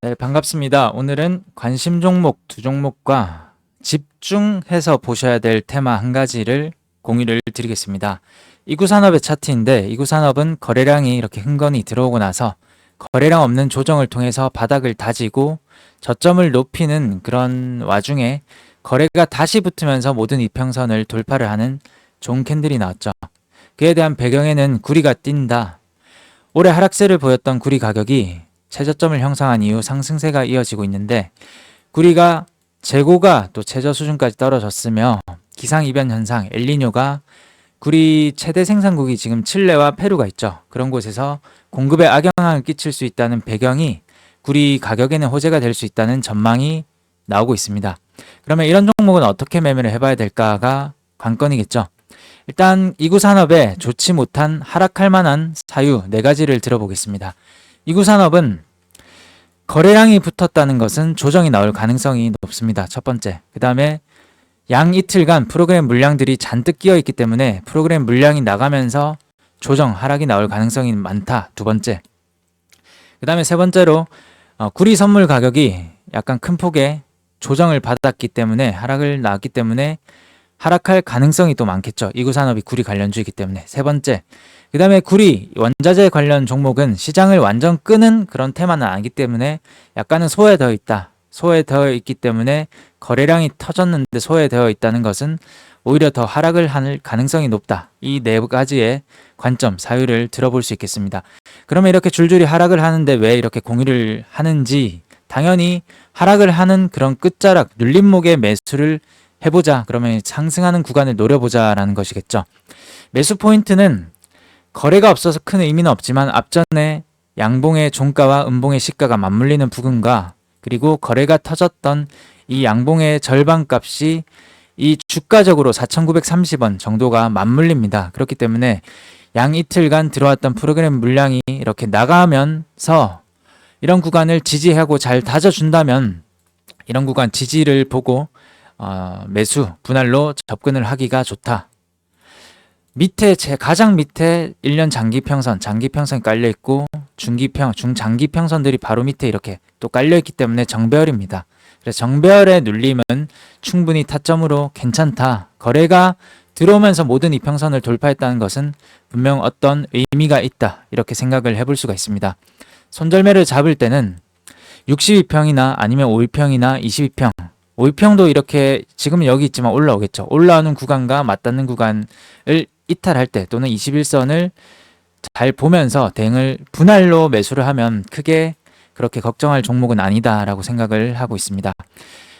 네, 반갑습니다. 오늘은 관심 종목 두 종목과 집중해서 보셔야 될 테마 한 가지를 공유를 드리겠습니다. 이구 산업의 차트인데 이구 산업은 거래량이 이렇게 흥건히 들어오고 나서 거래량 없는 조정을 통해서 바닥을 다지고 저점을 높이는 그런 와중에 거래가 다시 붙으면서 모든 이평선을 돌파를 하는 좋은 캔들이 나왔죠. 그에 대한 배경에는 구리가 뛴다. 올해 하락세를 보였던 구리 가격이 최저점을 형성한 이후 상승세가 이어지고 있는데 구리가 재고가 또 최저 수준까지 떨어졌으며 기상 이변 현상 엘니뇨가 구리 최대 생산국이 지금 칠레와 페루가 있죠. 그런 곳에서 공급에 악영향을 끼칠 수 있다는 배경이 구리 가격에는 호재가 될 수 있다는 전망이 나오고 있습니다. 그러면 이런 종목은 어떻게 매매를 해봐야 될까가 관건이겠죠. 일단 이구 산업에 좋지 못한 하락할 만한 사유 네 가지를 들어보겠습니다. 이구 산업은 거래량이 붙었다는 것은 조정이 나올 가능성이 높습니다. 첫 번째. 그 다음에 양 이틀간 프로그램 물량들이 잔뜩 끼어 있기 때문에 프로그램 물량이 나가면서 조정, 하락이 나올 가능성이 많다. 두 번째. 그 다음에 세 번째로 어, 구리 선물 가격이 약간 큰 폭의 조정을 받았기 때문에 하락을 나왔기 때문에 하락할 가능성이 또 많겠죠. 이구 산업이 구리 관련주이기 때문에. 세 번째. 그 다음에 구리, 원자재 관련 종목은 시장을 완전 끄는 그런 테마는 아니기 때문에 약간은 소외되어 있다. 소외되어 있기 때문에 거래량이 터졌는데 소외되어 있다는 것은 오히려 더 하락을 할 가능성이 높다. 이 네 가지의 관점, 사유를 들어볼 수 있겠습니다. 그러면 이렇게 줄줄이 하락을 하는데 왜 이렇게 공유를 하는지 당연히 하락을 하는 그런 끝자락, 눌림목의 매수를 해보자. 그러면 상승하는 구간을 노려보자라는 것이겠죠. 매수 포인트는 거래가 없어서 큰 의미는 없지만 앞전에 양봉의 종가와 음봉의 시가가 맞물리는 부분과 그리고 거래가 터졌던 이 양봉의 절반 값이 이 주가적으로 4,930원 정도가 맞물립니다. 그렇기 때문에 양 이틀간 들어왔던 프로그램 물량이 이렇게 나가면서 이런 구간을 지지하고 잘 다져준다면 이런 구간 지지를 보고 어, 매수 분할로 접근을 하기가 좋다. 밑에 제 가장 밑에 1년 장기 평선, 장기 평선 깔려 있고 중기 평, 중장기 평선들이 바로 밑에 이렇게 또 깔려 있기 때문에 정배열입니다. 그래서 정배열의 눌림은 충분히 타점으로 괜찮다. 거래가 들어오면서 모든 이평선을 돌파했다는 것은 분명 어떤 의미가 있다. 이렇게 생각을 해볼 수가 있습니다. 손절매를 잡을 때는 62평이나 아니면 5일평이나 22평 5일평도 이렇게 지금 여기 있지만 올라오겠죠. 올라오는 구간과 맞닿는 구간을 이탈할 때 또는 21선을 잘 보면서 대응을 분할로 매수를 하면 크게 그렇게 걱정할 종목은 아니다라고 생각을 하고 있습니다.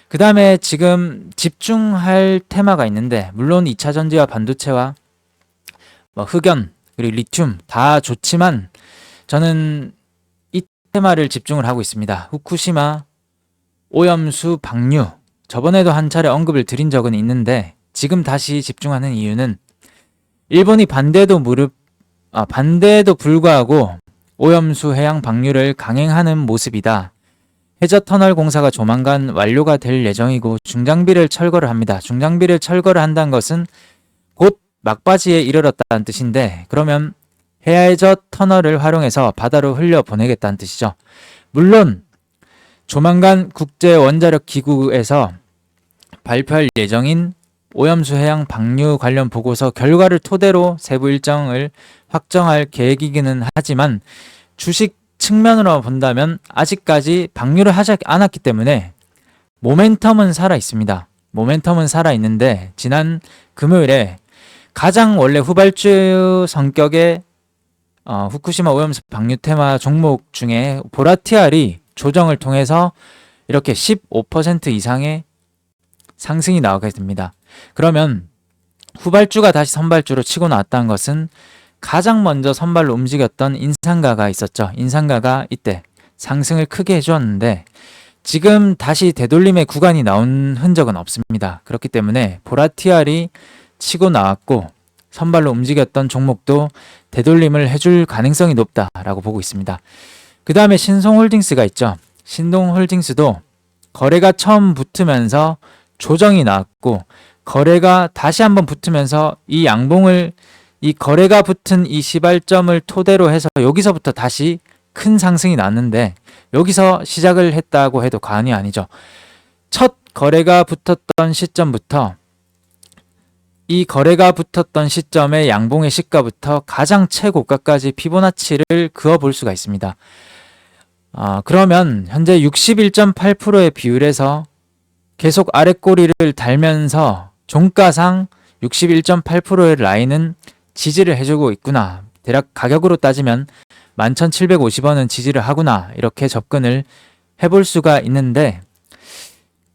그 다음에 지금 집중할 테마가 있는데 물론 2차 전지와 반도체와 뭐 흑연 그리고 리튬 다 좋지만 저는 이 테마를 집중을 하고 있습니다. 후쿠시마 오염수 방류 저번에도 한 차례 언급을 드린 적은 있는데 지금 다시 집중하는 이유는 일본이 반대도 무릎 아, 반대에도 불구하고 오염수 해양 방류를 강행하는 모습이다. 해저 터널 공사가 조만간 완료가 될 예정이고 중장비를 철거를 합니다. 중장비를 철거를 한다는 것은 곧 막바지에 이르렀다는 뜻인데 그러면 해저 터널을 활용해서 바다로 흘려 보내겠다는 뜻이죠. 물론 조만간 국제 원자력 기구에서 발표할 예정인 오염수 해양 방류 관련 보고서 결과를 토대로 세부 일정을 확정할 계획이기는 하지만 주식 측면으로 본다면 아직까지 방류를 하지 않았기 때문에 모멘텀은 살아 있습니다. 모멘텀은 살아 있는데 지난 금요일에 가장 원래 후발주 성격의 어, 후쿠시마 오염수 방류 테마 종목 중에 보라티알이 조정을 통해서 이렇게 15% 이상의 상승이 나오게 됩니다. 그러면 후발주가 다시 선발주로 치고 나왔다는 것은 가장 먼저 선발로 움직였던 인상가가 있었죠. 인상가가 이때 상승을 크게 해주었는데 지금 다시 되돌림의 구간이 나온 흔적은 없습니다. 그렇기 때문에 보라티알이 치고 나왔고 선발로 움직였던 종목도 되돌림을 해줄 가능성이 높다라고 보고 있습니다. 그 다음에 신송홀딩스가 있죠. 신동홀딩스도 거래가 처음 붙으면서 조정이 나왔고 거래가 다시 한번 붙으면서 이 양봉을 이 거래가 붙은 이 시발점을 토대로 해서 여기서부터 다시 큰 상승이 났는데 여기서 시작을 했다고 해도 과언이 아니죠. 첫 거래가 붙었던 시점부터 이 거래가 붙었던 시점의 양봉의 시가부터 가장 최고가까지 피보나치를 그어 볼 수가 있습니다. 아, 그러면 현재 61.8%의 비율에서 계속 아랫꼬리를 달면서 종가상 61.8%의 라인은 지지를 해주고 있구나. 대략 가격으로 따지면 11,750원은 지지를 하구나. 이렇게 접근을 해볼 수가 있는데,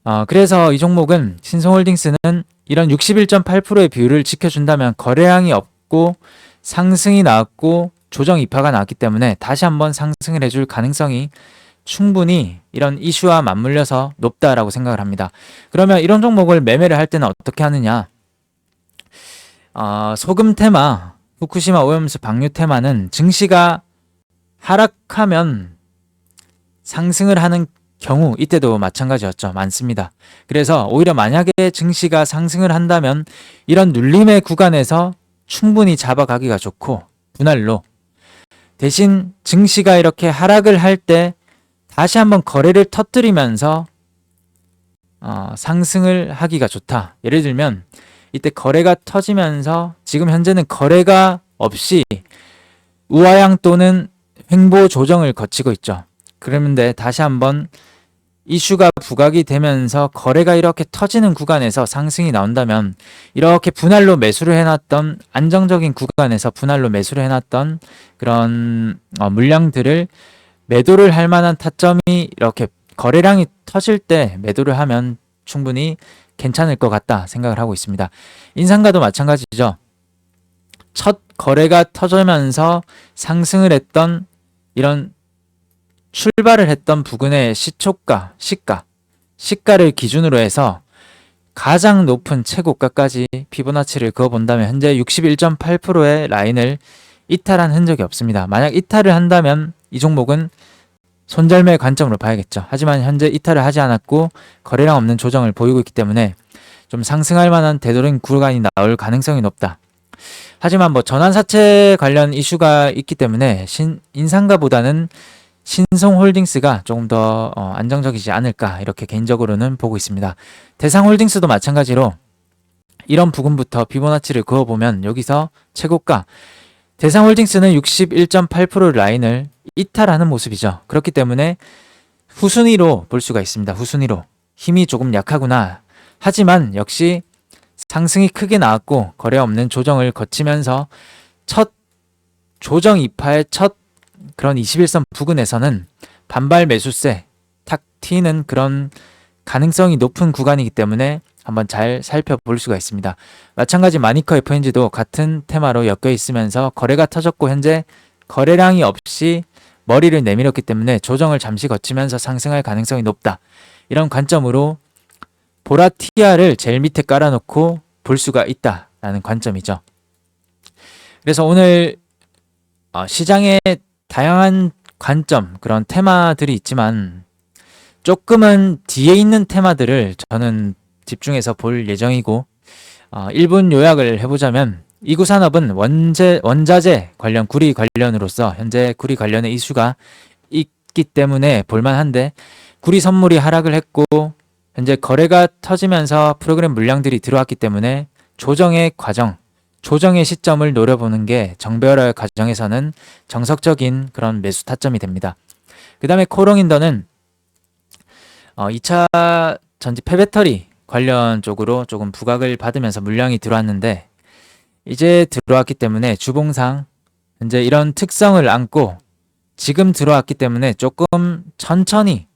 어, 그래서 이 종목은 신성홀딩스는 이런 61.8%의 비율을 지켜준다면 거래량이 없고 상승이 나왔고 조정 이파가 나왔기 때문에 다시 한번 상승을 해줄 가능성이 충분히 이런 이슈와 맞물려서 높다라고 생각을 합니다. 그러면 이런 종목을 매매를 할 때는 어떻게 하느냐? 어, 소금 테마, 후쿠시마 오염수 방류 테마는 증시가 하락하면 상승을 하는 경우 이때도 마찬가지였죠. 많습니다. 그래서 오히려 만약에 증시가 상승을 한다면 이런 눌림의 구간에서 충분히 잡아가기가 좋고 분할로 대신 증시가 이렇게 하락을 할 때 다시 한번 거래를 터뜨리면서 어, 상승을 하기가 좋다. 예를 들면 이때 거래가 터지면서 지금 현재는 거래가 없이 우하향 또는 횡보 조정을 거치고 있죠. 그런데 다시 한번 이슈가 부각이 되면서 거래가 이렇게 터지는 구간에서 상승이 나온다면 이렇게 분할로 매수를 해놨던 안정적인 구간에서 분할로 매수를 해놨던 그런 어, 물량들을 매도를 할 만한 타점이 이렇게 거래량이 터질 때 매도를 하면 충분히 괜찮을 것 같다 생각을 하고 있습니다. 인상가도 마찬가지죠. 첫 거래가 터지면서 상승을 했던 이런 출발을 했던 부근의 시초가, 시가, 시가를 기준으로 해서 가장 높은 최고가까지 피보나치를 그어본다면 현재 61.8%의 라인을 이탈한 흔적이 없습니다. 만약 이탈을 한다면 이 종목은 손절매 관점으로 봐야겠죠. 하지만 현재 이탈을 하지 않았고 거래량 없는 조정을 보이고 있기 때문에 좀 상승할 만한 되도록 구간이 나올 가능성이 높다. 하지만 뭐 전환사채 관련 이슈가 있기 때문에 신, 인상가보다는 신성홀딩스가 조금 더 어, 안정적이지 않을까 이렇게 개인적으로는 보고 있습니다. 대상홀딩스도 마찬가지로 이런 부분부터 피보나치를 그어보면 여기서 최고가 대상홀딩스는 61.8% 라인을 이탈하는 모습이죠. 그렇기 때문에 후순위로 볼 수가 있습니다. 후순위로 힘이 조금 약하구나. 하지만 역시 상승이 크게 나왔고 거래 없는 조정을 거치면서 첫 조정 이파의 첫 그런 21선 부근에서는 반발 매수세 탁 튀는 그런 가능성이 높은 구간이기 때문에 한번 잘 살펴볼 수가 있습니다. 마찬가지 마니커 FNG도 같은 테마로 엮여 있으면서 거래가 터졌고 현재 거래량이 없이 머리를 내밀었기 때문에 조정을 잠시 거치면서 상승할 가능성이 높다. 이런 관점으로 보라티아를 제일 밑에 깔아놓고 볼 수가 있다라는 관점이죠. 그래서 오늘 어, 시장의 다양한 관점, 그런 테마들이 있지만 조금은 뒤에 있는 테마들을 저는 집중해서 볼 예정이고 어, 1분 요약을 해보자면 이구 산업은 원재, 원자재 관련 구리 관련으로서 현재 구리 관련의 이슈가 있기 때문에 볼만한데 구리 선물이 하락을 했고 현재 거래가 터지면서 프로그램 물량들이 들어왔기 때문에 조정의 과정 조정의 시점을 노려보는 게 정배열 과정에서는 정석적인 그런 매수 타점이 됩니다. 그 다음에 코롱인더는 어, 2차 전지 폐배터리 관련 쪽으로 조금 부각을 받으면서 물량이 들어왔는데 이제 들어왔기 때문에 주봉상 현재 이런 특성을 안고 지금 들어왔기 때문에 조금 천천히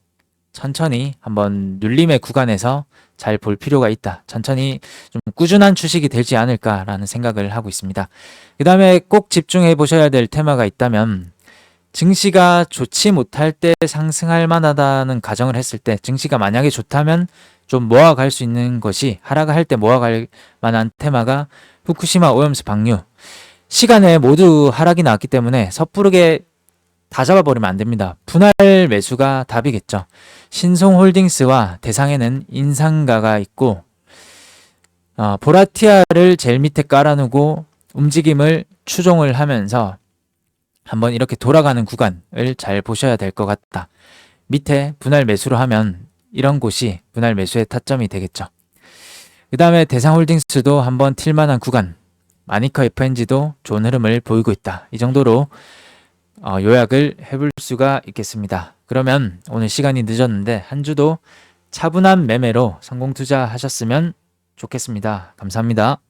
천천히 한번 눌림의 구간에서 잘 볼 필요가 있다. 천천히 좀 꾸준한 주식이 되지 않을까라는 생각을 하고 있습니다. 그 다음에 꼭 집중해 보셔야 될 테마가 있다면 증시가 좋지 못할 때 상승할 만하다는 가정을 했을 때 증시가 만약에 좋다면 좀 모아갈 수 있는 것이 하락을 할때 모아갈 만한 테마가 후쿠시마 오염수 방류 시간에 모두 하락이 나왔기 때문에 섣부르게 다 잡아버리면 안 됩니다. 분할 매수가 답이겠죠. 신송홀딩스와 대상에는 인상가가 있고 어, 보라티아를 제일 밑에 깔아놓고 움직임을 추종을 하면서 한번 이렇게 돌아가는 구간을 잘 보셔야 될 것 같다. 밑에 분할 매수로 하면 이런 곳이 분할 매수의 타점이 되겠죠. 그 다음에 대상홀딩스도 한번 틸만한 구간, 마니커 FNG도 좋은 흐름을 보이고 있다. 이 정도로 어, 요약을 해볼 수가 있겠습니다. 그러면 오늘 시간이 늦었는데 한 주도 차분한 매매로 성공 투자하셨으면 좋겠습니다. 감사합니다.